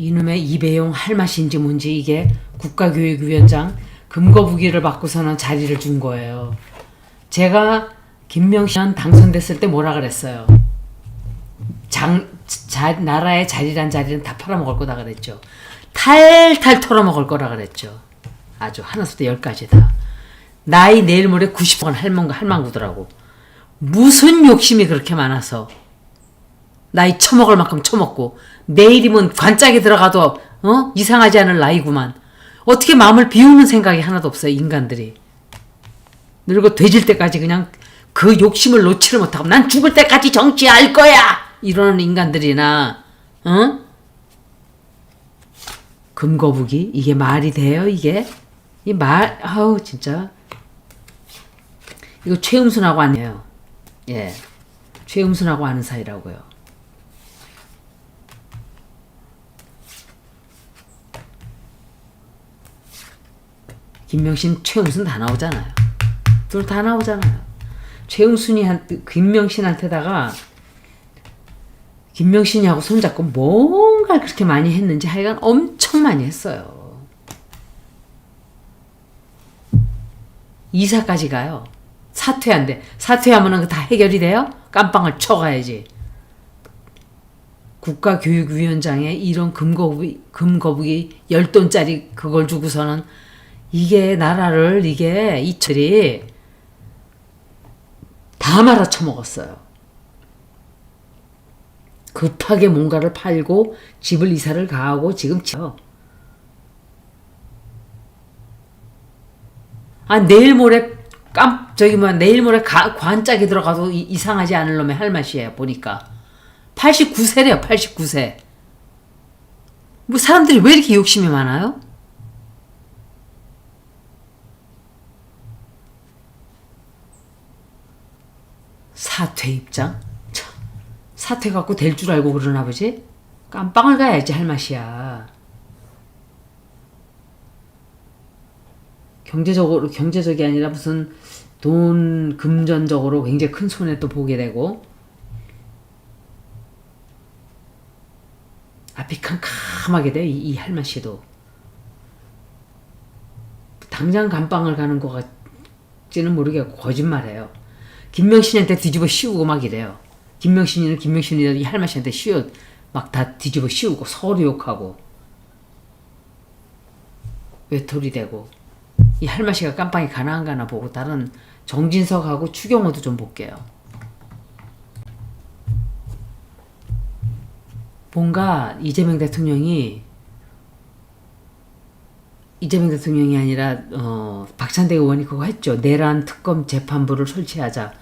이놈의 이배용 할 맛인지 뭔지 이게 국가교육위원장 금거부기를 받고서는 자리를 준 거예요. 제가 김명신 당선됐을 때 뭐라 그랬어요? 장, 자, 나라의 자리란 자리는 다 팔아먹을 거다 그랬죠. 탈탈 털어먹을 거라 그랬죠. 아주 하나부터 열까지 다. 나이 내일 모레 90번 할망구, 할망구더라고. 무슨 욕심이 그렇게 많아서. 나이 처먹을 만큼 처먹고 내일이면 관짝에 들어가도 어? 이상하지 않을 나이구만. 어떻게 마음을 비우는 생각이 하나도 없어요 인간들이. 늙어 돼질 때까지 그냥 그 욕심을 놓지를 못하고 난 죽을 때까지 정치할 거야! 이러는 인간들이나 어? 금거북이? 이게 말이 돼요 이게? 이 말 아우 진짜. 이거 최음순하고 아니에요. 예. 최음순하고 아는 사이라고요. 김명신, 최웅순 다 나오잖아요. 둘 다 나오잖아요. 최웅순이 한 김명신한테다가 김명신이하고 손잡고 뭔가 그렇게 많이 했는지 하여간 엄청 많이 했어요. 이사까지 가요. 사퇴한대. 사퇴하면은 다 해결이 돼요? 깜빵을 쳐가야지. 국가교육위원장에 이런 금거북이, 금거북이 열 돈짜리 그걸 주고서는 이게 나라를 이게 이철이 다 말아 쳐먹었어요. 급하게 뭔가를 팔고 집을 이사를 가하고 지금 쳐. 아 내일 모레 깜 저기 뭐 내일 모레 가, 관짝이 들어가도 이, 이상하지 않을 놈의 할 맛이에요 보니까 89세래요 89세 뭐 사람들이 왜 이렇게 욕심이 많아요? 사퇴 입장? 참, 사퇴 갖고 될 줄 알고 그러나 보지? 깜빵을 가야지 할 맛이야. 경제적으로 경제적이 아니라 무슨 돈 금전적으로 굉장히 큰 손해 또 보게 되고 앞이 캄캄하게 돼이 할맛이도 당장 감방을 가는 것 같지는 모르겠고 거짓말해요. 김명신한테 뒤집어 씌우고 막 이래요. 김명신이는 김명신이라도 이 할맛이한테 씌워 막 다 뒤집어 씌우고 서로 욕하고 외톨이 되고 이 할맛이가 깜빵이 가나 안 가나 보고 다른 정진석하고 추경호도 좀 볼게요. 뭔가 이재명 대통령이 이재명 대통령이 아니라 어, 박찬대 의원이 그거 했죠. 내란 특검 재판부를 설치하자.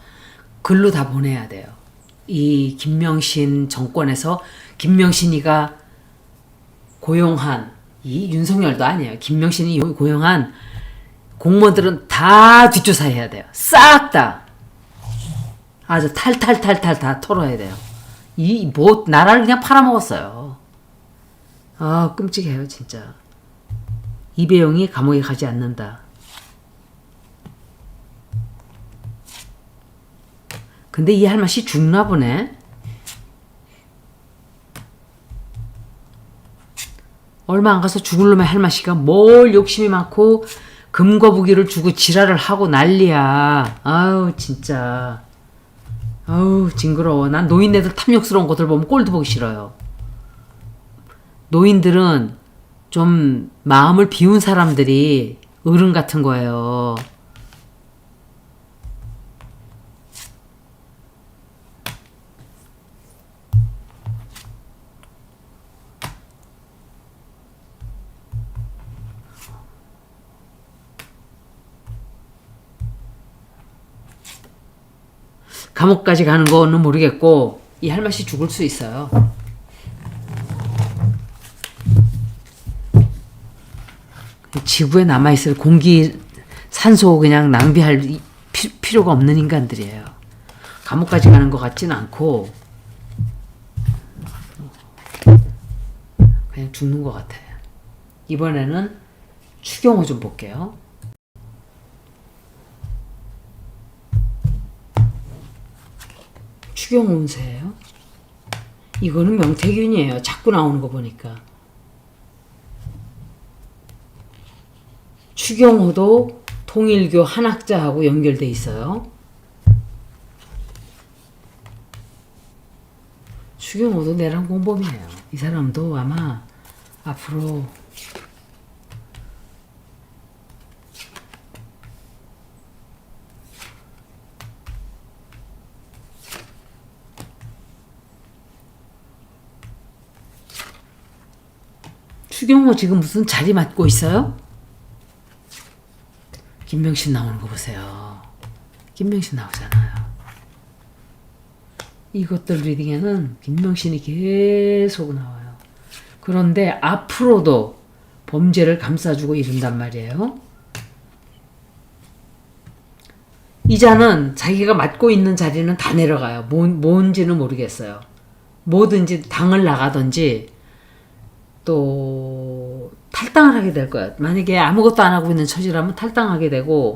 글로 다 보내야 돼요. 이 김명신 정권에서 김명신이가 고용한 이 윤석열도 아니에요. 김명신이 고용한 공무원들은 다 뒷조사해야 돼요. 싹 다. 아주 탈탈탈탈 다 털어야 돼요. 이 뭐 나라를 그냥 팔아먹었어요. 아 끔찍해요 진짜. 이배용이 감옥에 가지 않는다. 근데 이 할맛이 죽나 보네. 얼마 안 가서 죽을 놈의 할맛이가 뭘 욕심이 많고 금거부기를 주고 지랄을 하고 난리야. 아우 진짜. 아우 징그러워. 난 노인네들 탐욕스러운 것들 보면 꼴도 보기 싫어요. 노인들은 좀 마음을 비운 사람들이 어른 같은 거예요. 감옥까지 가는 거는 모르겠고 이 할맛이 죽을 수 있어요. 지구에 남아있을 공기, 산소 그냥 낭비할 필요가 없는 인간들이에요. 감옥까지 가는 것 같지는 않고 그냥 죽는 것 같아요. 이번에는 추경호 좀 볼게요. 추경운세예요? 이거는 명태균이에요. 자꾸 나오는 거 보니까. 추경호도 통일교 한학자하고 연결돼 있어요. 추경호도 내랑 공범이에요. 이 사람도 아마 앞으로 추경호 지금 무슨 자리 맡고 있어요? 김명신 나오는 거 보세요. 김명신 나오잖아요. 이것들 리딩에는 김명신이 계속 나와요. 그런데 앞으로도 범죄를 감싸주고 이른단 말이에요. 이자는 자기가 맡고 있는 자리는 다 내려가요. 뭔, 뭔지는 모르겠어요. 뭐든지 당을 나가든지 또 탈당을 하게 될 거야. 만약에 아무것도 안 하고 있는 처지라면 탈당하게 되고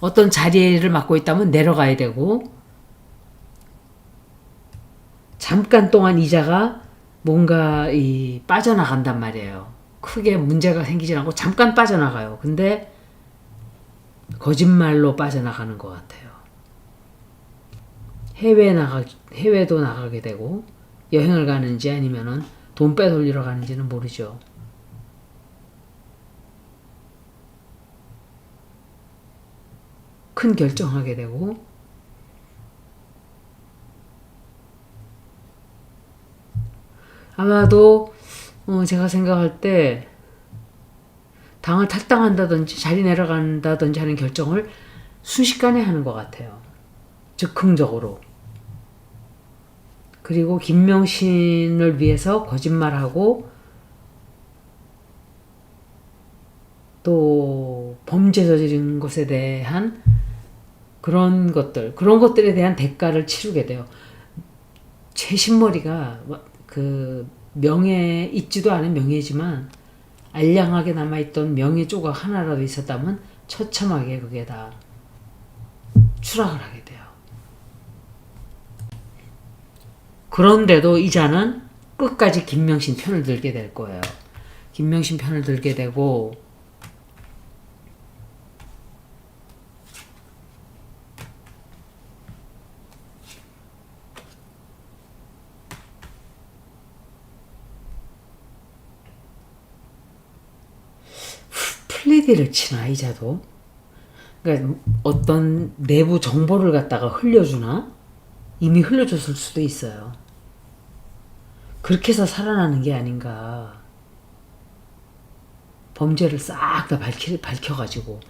어떤 자리를 맡고 있다면 내려가야 되고 잠깐 동안 이자가 뭔가 이 빠져나간단 말이에요. 크게 문제가 생기지 않고 잠깐 빠져나가요. 근데 거짓말로 빠져나가는 것 같아요. 해외 나가 해외도 나가게 되고 여행을 가는지 아니면은 돈 빼돌리러 가는지는 모르죠. 큰 결정하게 되고 아마도 어, 제가 생각할 때 당을 탈당한다든지 자리 내려간다든지 하는 결정을 순식간에 하는 것 같아요. 즉흥적으로. 그리고 김명신을 위해서 거짓말하고 또 범죄 저지른 것에 대한 그런 것들, 그런 것들에 대한 대가를 치르게 돼요. 최신머리가 그 명예 있지도 않은 명예지만 알량하게 남아있던 명예 조각 하나라도 있었다면 처참하게 그게 다 추락을 하게 돼요. 그런데도 이 자는 끝까지 김명신 편을 들게 될 거예요. 김명신 편을 들게 되고 플리디를 치나 이 자도 그러니까 어떤 내부 정보를 갖다가 흘려주나 이미 흘려줬을 수도 있어요. 그렇게 해서 살아나는 게 아닌가. 범죄를 싹 다 밝혀가지고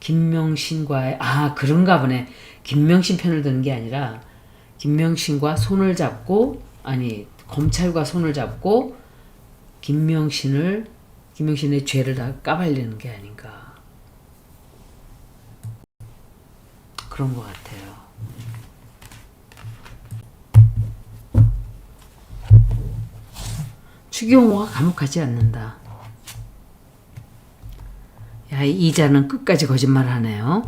김명신과의 아 그런가 보네. 김명신 편을 드는 게 아니라 김명신과 손을 잡고 아니 검찰과 손을 잡고 김명신을 김명신의 죄를 다 까발리는 게 아닌가 그런 것 같아요. 추경호가 감옥하지 않는다. 야, 이 이자는 끝까지 거짓말 하네요.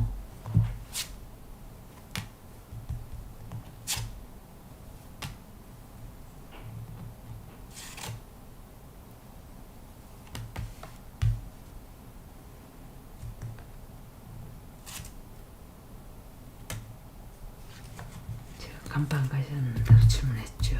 제가 감방 가지 않는다고 질문했죠.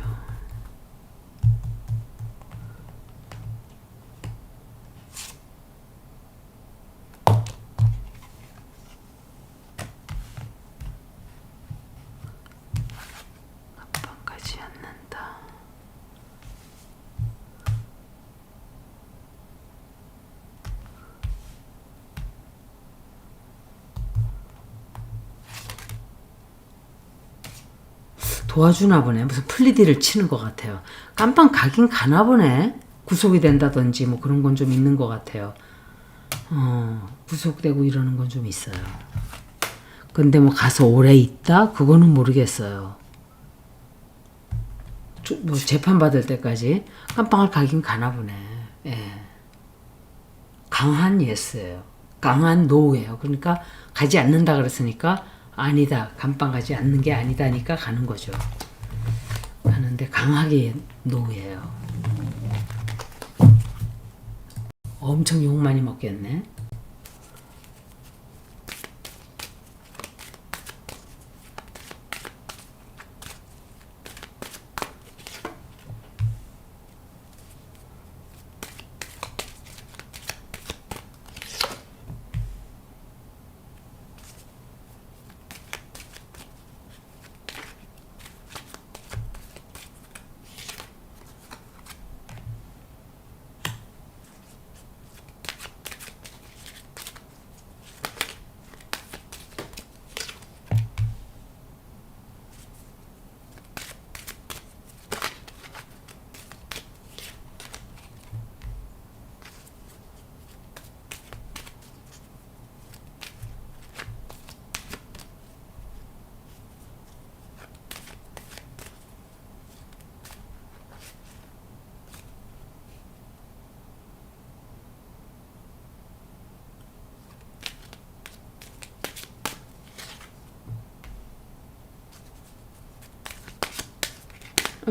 감방 가지 않는다. 도와주나 보네. 무슨 플리디를 치는 것 같아요. 깜빵 가긴 가나 보네. 구속이 된다든지 뭐 그런 건 좀 있는 것 같아요. 어, 구속되고 이러는 건 좀 있어요. 근데 뭐 가서 오래 있다? 그거는 모르겠어요. 저- 뭐 재판 받을 때까지 깜빵을 가긴 가나 보네. 예. 강한 예스예요. 강한 노예요. 그러니까 가지 않는다 그랬으니까 아니다. 감방 가지 않는 게 아니다니까 가는 거죠. 가는데 강하게 노예요. 엄청 욕 많이 먹겠네.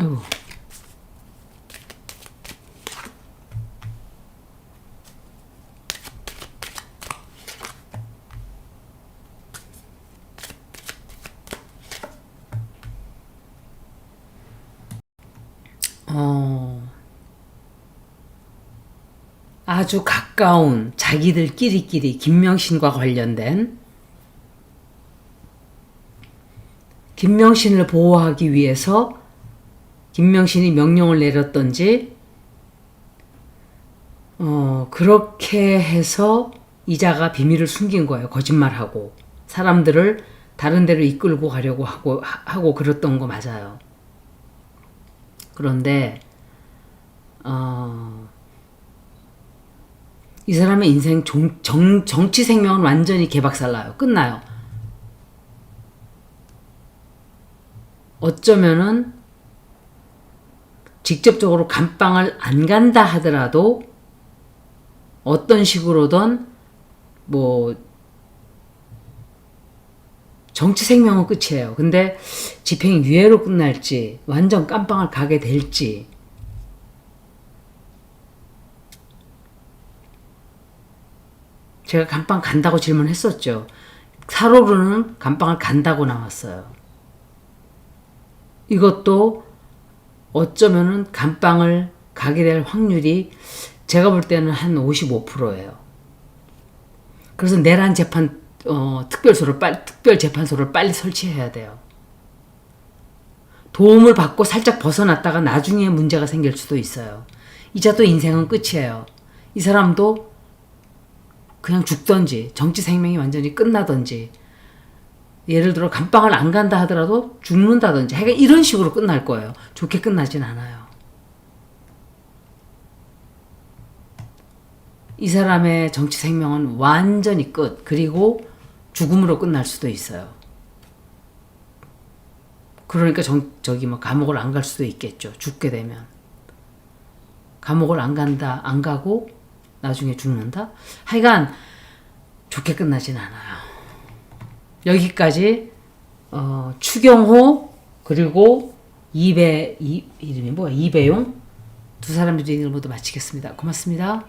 아이고. 어. 아주 가까운 자기들끼리끼리 김명신과 관련된 김명신을 보호하기 위해서 김명신이 명령을 내렸던지 어 그렇게 해서 이자가 비밀을 숨긴 거예요. 거짓말하고 사람들을 다른 데로 이끌고 가려고 하고 하- 하고 그랬던 거 맞아요. 그런데 어, 이 사람의 인생 정, 정, 정치 생명은 완전히 개박살나요. 끝나요. 어쩌면은 직접적으로 감방을 안 간다 하더라도 어떤 식으로든 뭐 정치 생명은 끝이에요. 근데 집행 유예로 끝날지 완전 깜빵을 가게 될지 제가 감방 간다고 질문했었죠. 사로르는 감방을 간다고 나왔어요. 이것도 어쩌면은 감방을 가게 될 확률이 제가 볼 때는 한 55%예요. 그래서 내란 재판 어, 특별소를 빨리 특별 재판소를 빨리 설치해야 돼요. 도움을 받고 살짝 벗어났다가 나중에 문제가 생길 수도 있어요. 이자 또 인생은 끝이에요. 이 사람도 그냥 죽던지 정치 생명이 완전히 끝나던지 예를 들어 감방을 안 간다 하더라도 죽는다든지 하여간 이런 식으로 끝날 거예요. 좋게 끝나진 않아요. 이 사람의 정치 생명은 완전히 끝. 그리고 죽음으로 끝날 수도 있어요. 그러니까 정, 저기 뭐 감옥을 안 갈 수도 있겠죠. 죽게 되면. 감옥을 안 간다, 안 가고 나중에 죽는다? 하여간 좋게 끝나진 않아요. 여기까지 어, 추경호 그리고 이배 이 이름이 뭐야 이배용 두 사람의 얘기를 모두 마치겠습니다. 고맙습니다.